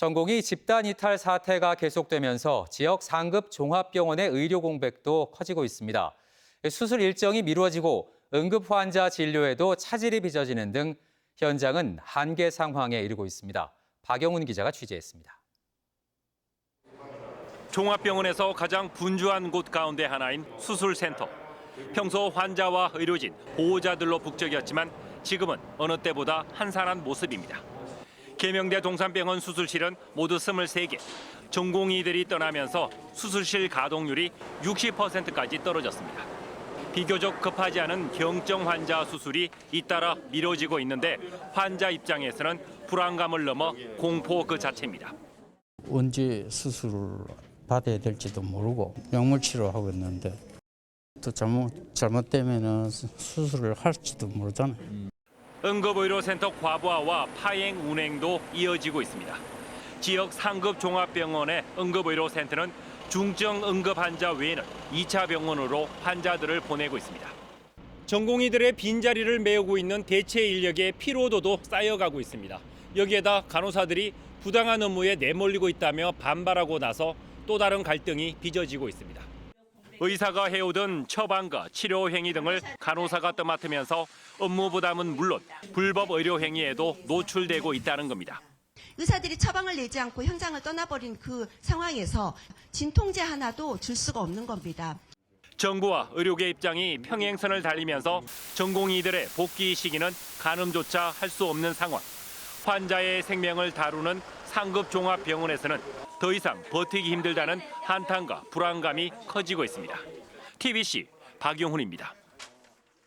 전공이 집단 이탈 사태가 계속되면서 지역 상급 종합병원의 의료 공백도 커지고 있습니다. 수술 일정이 미뤄지고 응급 환자 진료에도 차질이 빚어지는 등 현장은 한계 상황에 이르고 있습니다. 박영훈 기자가 취재했습니다. 종합병원에서 가장 분주한 곳 가운데 하나인 수술센터. 평소 환자와 의료진, 보호자들로 북적였지만 지금은 어느 때보다 한산한 모습입니다. 계명대 동산병원 수술실은 모두 23개. 전공의들이 떠나면서 수술실 가동률이 60%까지 떨어졌습니다. 비교적 급하지 않은 경증 환자 수술이 잇따라 미뤄지고 있는데 환자 입장에서는 불안감을 넘어 공포 그 자체입니다. 언제 수술을 받아야 될지도 모르고 약물 치료하고 있는데 또 잘못 잘못되면은 수- 수술을 할지도 모르잖아요. 응급의료센터 과부하와 파행 운행도 이어지고 있습니다. 지역 상급 종합병원의 응급의료센터는 중증 응급 환자 외에는 2차 병원으로 환자들을 보내고 있습니다. 전공의들의 빈자리를 메우고 있는 대체 인력의 피로도도 쌓여가고 있습니다. 여기에다 간호사들이 부당한 업무에 내몰리고 있다며 반발하고 나서 또 다른 갈등이 빚어지고 있습니다. 의사가 해오던 처방과 치료 행위 등을 간호사가 떠맡으면서 업무 부담은 물론 불법 의료 행위에도 노출되고 있다는 겁니다. 의사들이 처방을 내지 않고 현장을 떠나버린 그 상황에서 진통제 하나도 줄 수가 없는 겁니다. 정부와 의료계 입장이 평행선을 달리면서 전공의들의 복귀 시기는 가늠조차 할 수 없는 상황. 환자의 생명을 다루는 상급 종합병원에서는 더 이상 버티기 힘들다는 한탄과 불안감이 커지고 있습니다. TBC 박용훈입니다.